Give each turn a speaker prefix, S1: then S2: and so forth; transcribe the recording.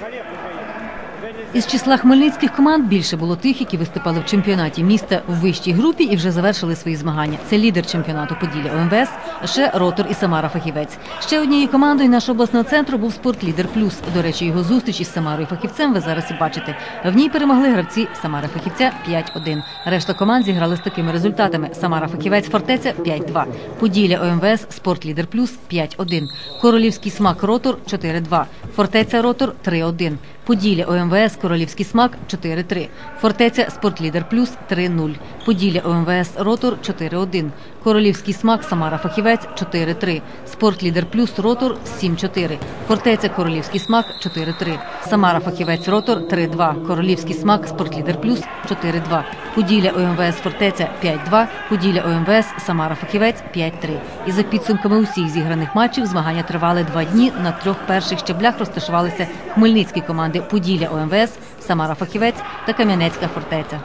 S1: Олег Украина. Із числа хмельницьких команд більше було тих, які виступали в чемпіонаті міста в вищій групі і вже завершили свої змагання. Це лідер чемпіонату Поділля ОМВС, ще Ротор і Самара Фахівець. Ще однією командою нашого обласного центру був спортлідер Плюс. До речі, його зустріч із Самарою Фахівцем ви зараз і бачите. В ній перемогли гравці Самара Фахівця 5-1. Решта команд зіграли з такими результатами: Самара Фахівець Фортеця 5-2. Поділля ОМВС Спортлідер Плюс 5-1. Королівський смак Ротор 4-2. Фортеця Ротор 3-1. Поділля ОМВС Королівський смак 4-3. Фортеця Спортлідер Плюс 3-0. Поділля ОМВС Ротор 4-1. Королівський смак Самара Фахівець 4-3. Спортлідер Плюс Ротор 7-4. Фортеця Королівський смак 4-3. Самара Фахівець Ротор 3-2. Королівський смак Спортлідер Плюс 4-2. Поділля ОМВС Фортеця 5-2. Поділля ОМВС Самара Фахівець 5-3. І за підсумками усіх зіграних матчів змагання тривали два дні. На трьох перших щеблях розташувалися хмельницькі команди Поділля ОМВС, Самара Фахівець та Кам'янецька фортеця.